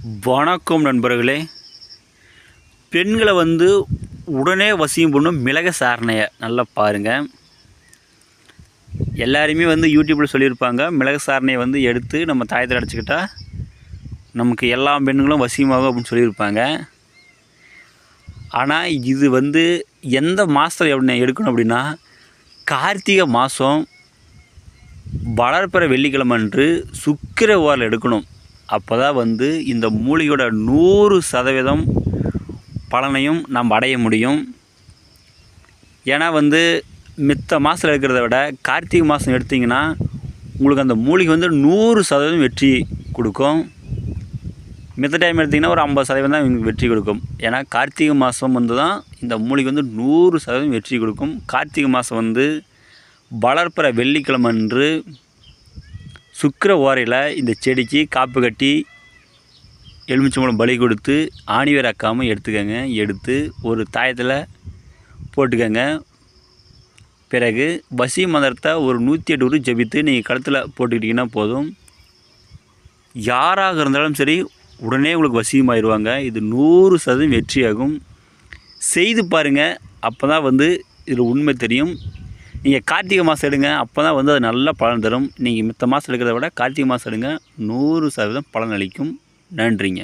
வணக்கம் நண்பர்களே. பெண்களை வந்து உடனே வசியம் பண்ணும் மிளக சாரணையை நல்லா பாருங்கள் எல்லாருமே வந்து யூடியூப்பில் சொல்லியிருப்பாங்க மிளக சாரணையை வந்து எடுத்து நம்ம தாயத்தில் அடைச்சிக்கிட்டால் நமக்கு எல்லா பெண்களும் வசியமாகும் அப்படின்னு சொல்லியிருப்பாங்க. ஆனால் இது வந்து எந்த மாதத்தில் எப்படி எடுக்கணும் அப்படின்னா கார்த்திகை மாதம் வளர்ப்பிற வெள்ளிக்கிழமன்று சுக்கிர ஓரில் எடுக்கணும். அப்போ தான் வந்து இந்த மூலிகையோட நூறு சதவீதம் பலனையும் நம்ம அடைய முடியும். ஏன்னா வந்து மித்த மாதத்தில் இருக்கிறத விட கார்த்திகை மாதம் எடுத்திங்கன்னா உங்களுக்கு அந்த மூலிகை வந்து நூறு சதவீதம் வெற்றி கொடுக்கும். மித்த டைம் எடுத்திங்கன்னா ஒரு ஐம்பது சதவீதம் தான் உங்களுக்கு வெற்றி கொடுக்கும். ஏன்னா கார்த்திகை மாதம் வந்து தான் இந்த மூலிகை வந்து நூறு சதவீதம் வெற்றி கொடுக்கும். கார்த்திகை மாதம் வந்து வளர்ப்பிற வெள்ளிக்கிழமை அன்று சுக்கிர ஓரையில் இந்த செடிக்கு காப்பு கட்டி எலுமிச்சம்பழம் பலி கொடுத்து ஆணிவேர் அக்காமல் எடுத்துக்கோங்க. எடுத்து ஒரு தாயத்தில் போட்டுக்கோங்க. பிறகு வசி மந்திரத்தை ஒரு நூற்றி எட்டு உரு ஜபித்து நீங்கள் கழுத்தில் போட்டுக்கிட்டிங்கன்னா போதும். யாராக இருந்தாலும் சரி உடனே உங்களுக்கு வசியமாயிடுவாங்க இது நூறு சதவீதம் வெற்றியாகும். செய்து பாருங்கள் அப்போ தான் வந்து இதில் உண்மை தெரியும். நீங்கள் கார்த்திகை மாதம் எடுங்க அப்போ தான் வந்து அது நல்ல பலன் தரும். நீங்கள் மித்த மாதம் எடுக்கிறத விட கார்த்திகை மாதம் எடுங்க நூறு சதவீதம் பலன் அளிக்கும். நன்றிங்க.